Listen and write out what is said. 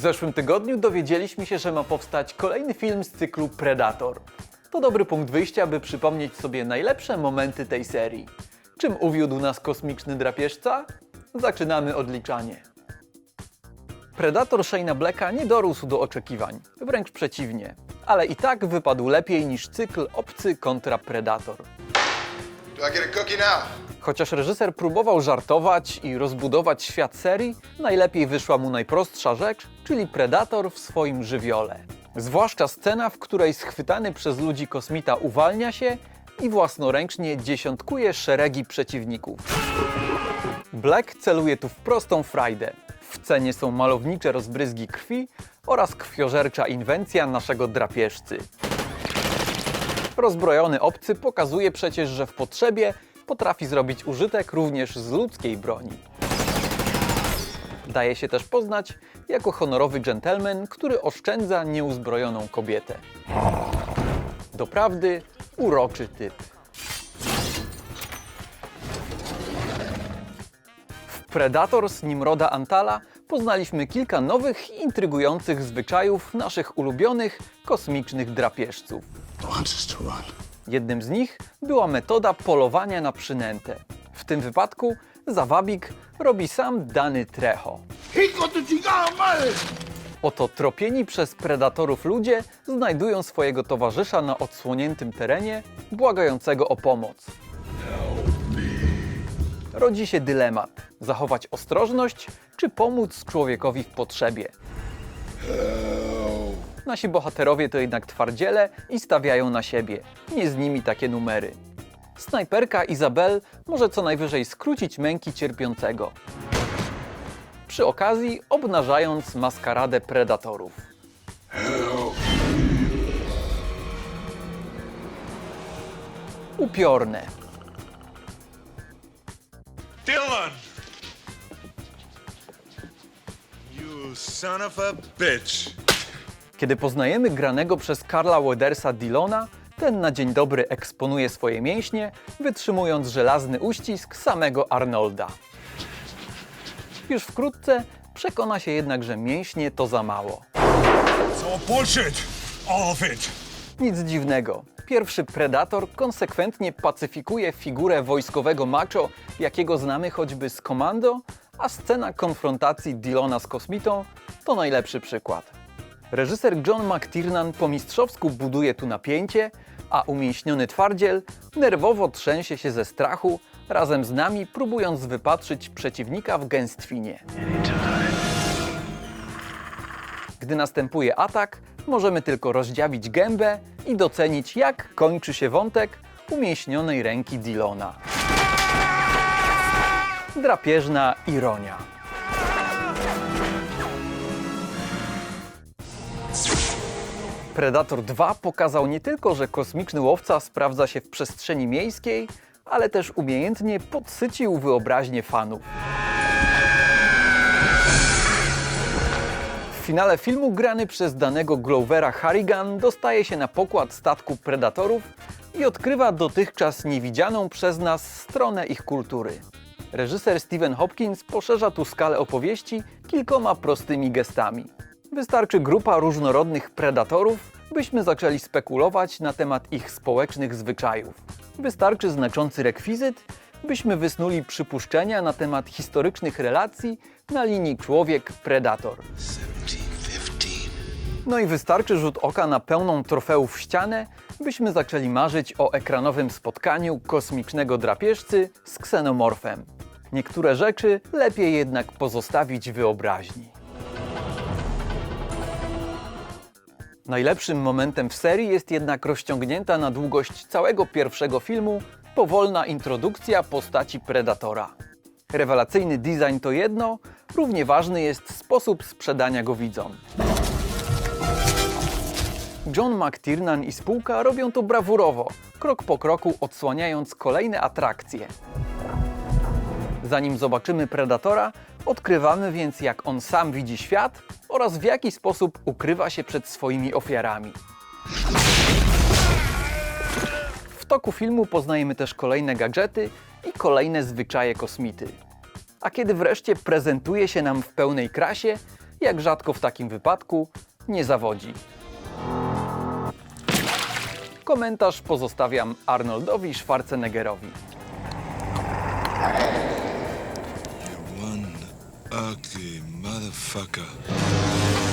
zeszłym tygodniu dowiedzieliśmy się, że ma powstać kolejny film z cyklu Predator. To dobry punkt wyjścia, by przypomnieć sobie najlepsze momenty tej serii. Czym uwiódł nas kosmiczny drapieżca? Zaczynamy odliczanie. Predator Shane'a Blacka nie dorósł do oczekiwań, wręcz przeciwnie. Ale i tak wypadł lepiej niż cykl Obcy kontra Predator. Do I get a cookie now? Chociaż reżyser próbował żartować i rozbudować świat serii, najlepiej wyszła mu najprostsza rzecz, czyli Predator w swoim żywiole. Zwłaszcza scena, w której schwytany przez ludzi kosmita uwalnia się i własnoręcznie dziesiątkuje szeregi przeciwników. Black celuje tu w prostą frajdę. W cenie są malownicze rozbryzgi krwi oraz krwiożercza inwencja naszego drapieżcy. Rozbrojony obcy pokazuje przecież, że w potrzebie potrafi zrobić użytek również z ludzkiej broni. Daje się też poznać jako honorowy dżentelmen, który oszczędza nieuzbrojoną kobietę. Doprawdy uroczy typ. W Predator z Nimroda Antala poznaliśmy kilka nowych intrygujących zwyczajów naszych ulubionych kosmicznych drapieżców. Jednym z nich była metoda polowania na przynętę. W tym wypadku zawabik robi sam dany Trecho. Oto tropieni przez predatorów ludzie znajdują swojego towarzysza na odsłoniętym terenie, błagającego o pomoc. Rodzi się dylemat: zachować ostrożność, czy pomóc człowiekowi w potrzebie. Nasi bohaterowie to jednak twardziele i stawiają na siebie. Nie z nimi takie numery. Snajperka Izabel może co najwyżej skrócić męki cierpiącego. Przy okazji obnażając maskaradę predatorów. Upiorne. Dylan! You son of a bitch. Kiedy poznajemy granego przez Karla Wedersa Dillona, ten na dzień dobry eksponuje swoje mięśnie, wytrzymując żelazny uścisk samego Arnolda. Już wkrótce przekona się jednak, że mięśnie to za mało. It's all bullshit. All of it. Nic dziwnego. Pierwszy Predator konsekwentnie pacyfikuje figurę wojskowego macho, jakiego znamy choćby z Komando, a scena konfrontacji Dillona z kosmitą to najlepszy przykład. Reżyser John McTiernan po mistrzowsku buduje tu napięcie, a umięśniony twardziel nerwowo trzęsie się ze strachu, razem z nami próbując wypatrzyć przeciwnika w gęstwinie. Gdy następuje atak, możemy tylko rozdziawić gębę i docenić, jak kończy się wątek umięśnionej ręki Dillona. Drapieżna ironia. Predator 2 pokazał nie tylko, że kosmiczny łowca sprawdza się w przestrzeni miejskiej, ale też umiejętnie podsycił wyobraźnię fanów. W finale filmu grany przez danego Glovera Harrigan dostaje się na pokład statku Predatorów i odkrywa dotychczas niewidzianą przez nas stronę ich kultury. Reżyser Stephen Hopkins poszerza tu skalę opowieści kilkoma prostymi gestami. Wystarczy grupa różnorodnych predatorów, byśmy zaczęli spekulować na temat ich społecznych zwyczajów. Wystarczy znaczący rekwizyt, byśmy wysnuli przypuszczenia na temat historycznych relacji na linii człowiek-predator. 1715. No i wystarczy rzut oka na pełną trofeów ścianę, byśmy zaczęli marzyć o ekranowym spotkaniu kosmicznego drapieżcy z ksenomorfem. Niektóre rzeczy lepiej jednak pozostawić wyobraźni. Najlepszym momentem w serii jest jednak rozciągnięta na długość całego pierwszego filmu powolna introdukcja postaci Predatora. Rewelacyjny design to jedno, równie ważny jest sposób sprzedania go widzom. John McTiernan i spółka robią to brawurowo, krok po kroku odsłaniając kolejne atrakcje. Zanim zobaczymy Predatora, odkrywamy więc jak on sam widzi świat oraz w jaki sposób ukrywa się przed swoimi ofiarami. W toku filmu poznajemy też kolejne gadżety i kolejne zwyczaje kosmity. A kiedy wreszcie prezentuje się nam w pełnej krasie, jak rzadko w takim wypadku, nie zawodzi. Komentarz pozostawiam Arnoldowi Schwarzeneggerowi. Ugly motherfucker.